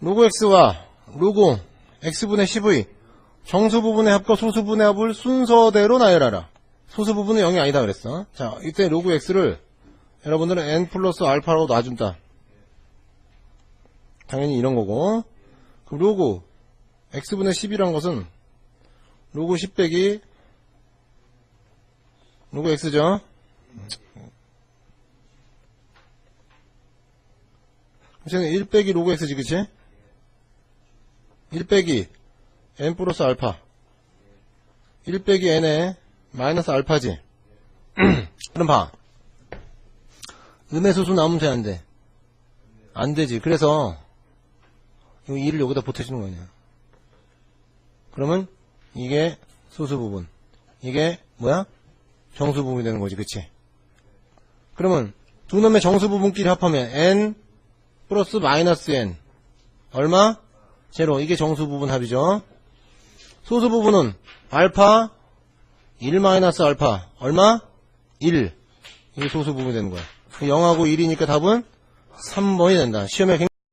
로그 x와 로그 x분의 10의 정수 부분의 합과 소수 부분의 합을 순서대로 나열하라. 소수 부분은 0이 아니다 그랬어. 자, 이때 로그 x를 여러분들은 n 플러스 알파라고 놔준다. 당연히 이런 거고. 그럼 로그 x분의 10이란 것은 로그 10 빼기 로그 x죠. 쟤는 1 빼기 로그 x지 그치? 1 빼기 n 플러스 알파. 1 빼기 n에 마이너스 알파지. 그럼 봐. 음의 소수 나오면 돼 안 돼. 안 되지. 그래서 이 2를 여기다 보태주는 거냐 그러면 이게 소수 부분. 이게 뭐야? 정수 부분이 되는 거지. 그치? 그러면 두 놈의 정수 부분끼리 합하면 n 플러스 마이너스 n. 얼마? 제로. 이게 정수 부분 합이죠. 소수 부분은 알파 1 마이너스 알파. 얼마? 1 이게 소수 부분이 되는 거야. 0하고 1이니까 답은 3번이 된다. 시험에